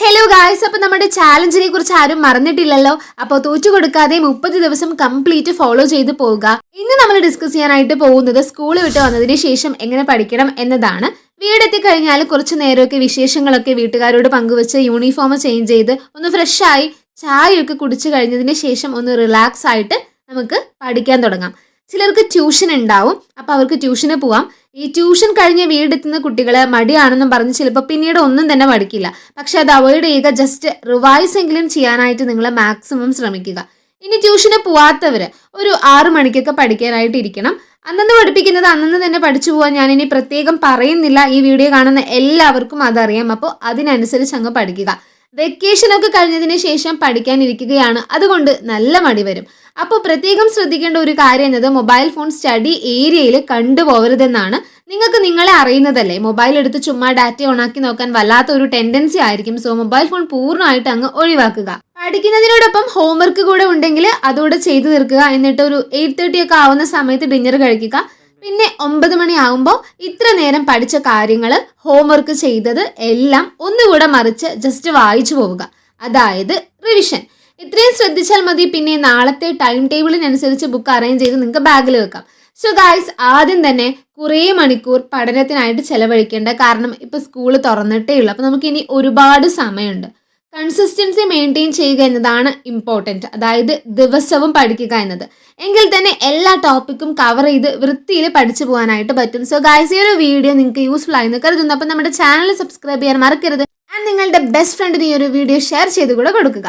Hello guys അപ്പോൾ നമ്മുടെ ചാലഞ്ചിനെ കുറിച്ച് ആരും മറന്നിട്ടില്ലല്ലോ. അപ്പോൾ തോറ്റു കൊടുക്കാതെ മുപ്പത് ദിവസം കംപ്ലീറ്റ് ഫോളോ ചെയ്ത് പോവുക. ഇന്ന് നമ്മൾ ഡിസ്കസ് ചെയ്യാനായിട്ട് പോകുന്നത് സ്കൂൾ വിട്ട് വന്നതിന് ശേഷം എങ്ങനെ പഠിക്കണം എന്നതാണ്. വീടെത്തി കഴിഞ്ഞാൽ കുറച്ച് നേരമൊക്കെ വിശേഷങ്ങളൊക്കെ വീട്ടുകാരോട് പങ്കുവെച്ച് യൂണിഫോം ചേഞ്ച് ചെയ്ത് ഒന്ന് ഫ്രഷായി ചായയൊക്കെ കുടിച്ചു കഴിഞ്ഞതിന് ശേഷം ഒന്ന് റിലാക്സ് ആയിട്ട് നമുക്ക് പഠിക്കാൻ തുടങ്ങാം. ചിലർക്ക് ട്യൂഷൻ ഉണ്ടാവും. അപ്പോൾ അവർക്ക് ട്യൂഷന് പോവാം. ഈ ട്യൂഷൻ കഴിഞ്ഞ് വീടെത്തുന്ന കുട്ടികൾ മടിയാണെന്നും പറഞ്ഞ് ചിലപ്പോൾ പിന്നീട് ഒന്നും തന്നെ പഠിക്കില്ല പക്ഷെ അത് അവോയ്ഡ് ചെയ്യുക ജസ്റ്റ് റിവൈസ് എങ്കിലും ചെയ്യാനായിട്ട് നിങ്ങൾ മാക്സിമം ശ്രമിക്കുക. ഇനി ട്യൂഷന് പോവാത്തവർ ഒരു ആറു മണിക്കൊക്കെ പഠിക്കാനായിട്ട് ഇരിക്കണം. അന്നന്ന് പഠിപ്പിക്കുന്നത് അന്നന്ന് തന്നെ പഠിച്ചു പോകാൻ ഞാൻ ഇനി പ്രത്യേകം പറയുന്നില്ല. ഈ വീഡിയോ കാണുന്ന എല്ലാവർക്കും അതറിയാം. അപ്പോൾ അതിനനുസരിച്ച് അങ്ങ് പഠിക്കുക. വെക്കേഷനൊക്കെ കഴിഞ്ഞതിന് ശേഷം പഠിക്കാനിരിക്കുകയാണ് അതുകൊണ്ട് നല്ല മടി വരും. അപ്പോൾ പ്രത്യേകം ശ്രദ്ധിക്കേണ്ട ഒരു കാര്യം എന്നത് മൊബൈൽ ഫോൺ സ്റ്റഡി ഏരിയയിൽ കണ്ടുപോകരുതെന്നാണ്. നിങ്ങൾക്ക് നിങ്ങളെ അറിയുന്നതല്ലേ? മൊബൈൽ എടുത്ത് ചുമ്മാ ഡാറ്റ ഓണാക്കി നോക്കാൻ വല്ലാത്ത ഒരു ടെൻഡൻസി ആയിരിക്കും. സോ മൊബൈൽ ഫോൺ പൂർണമായിട്ട് അങ്ങ് ഒഴിവാക്കുക. പഠിക്കുന്നതിനോടൊപ്പം ഹോംവർക്ക് കൂടെ ഉണ്ടെങ്കിൽ അതുകൂടെ ചെയ്തു തീർക്കുക. എന്നിട്ട് ഒരു എയ്റ്റ് തേർട്ടി ഒക്കെ ആവുന്ന സമയത്ത് ഡിന്നർ കഴിക്കുക. പിന്നെ ഒമ്പത് മണിയാകുമ്പോൾ ഇത്ര നേരം പഠിച്ച കാര്യങ്ങൾ ഹോംവർക്ക് ചെയ്തത് എല്ലാം ഒന്നുകൂടെ മറിച്ച് ജസ്റ്റ് വായിച്ചു പോവുക. അതായത് റിവിഷൻ ഇത്രയും ശ്രദ്ധിച്ചാൽ മതി പിന്നെ നാളത്തെ ടൈം ടേബിളിനനുസരിച്ച് ബുക്ക് അറേഞ്ച് ചെയ്ത് നിങ്ങൾക്ക് ബാഗിൽ വെക്കാം. സോ ഗായ്സ് ആദ്യം തന്നെ കുറേ മണിക്കൂർ പഠനത്തിനായിട്ട് ചെലവഴിക്കേണ്ട കാരണം ഇപ്പോൾ സ്കൂൾ തുറന്നിട്ടേ ഉള്ളൂ. അപ്പോൾ നമുക്ക് ഇനി ഒരുപാട് സമയമുണ്ട്. കൺസിസ്റ്റൻസി മെയിന്റെയിൻ ചെയ്യുക എന്നതാണ് ഇമ്പോർട്ടന്റ് അതായത് ദിവസവും പഠിക്കുക എന്നത്. എങ്കിൽ തന്നെ എല്ലാ ടോപ്പിക്കും കവർ ചെയ്ത് വൃത്തിയിൽ പഠിച്ചു പോകാനായിട്ട് പറ്റും. സോ ഗായ്സ് ഈ ഒരു വീഡിയോ നിങ്ങൾക്ക് യൂസ്ഫുൾ ആയി എന്ന് കരുതുന്നു. അപ്പോൾ നമ്മുടെ ചാനൽ സബ്സ്ക്രൈബ് ചെയ്യാൻ മറക്കരുത്. ആൻഡ് നിങ്ങളുടെ ബെസ്റ്റ് ഫ്രണ്ടിന് ഈ ഒരു വീഡിയോ ഷെയർ ചെയ്ത് കൂടെ കൊടുക്കുക.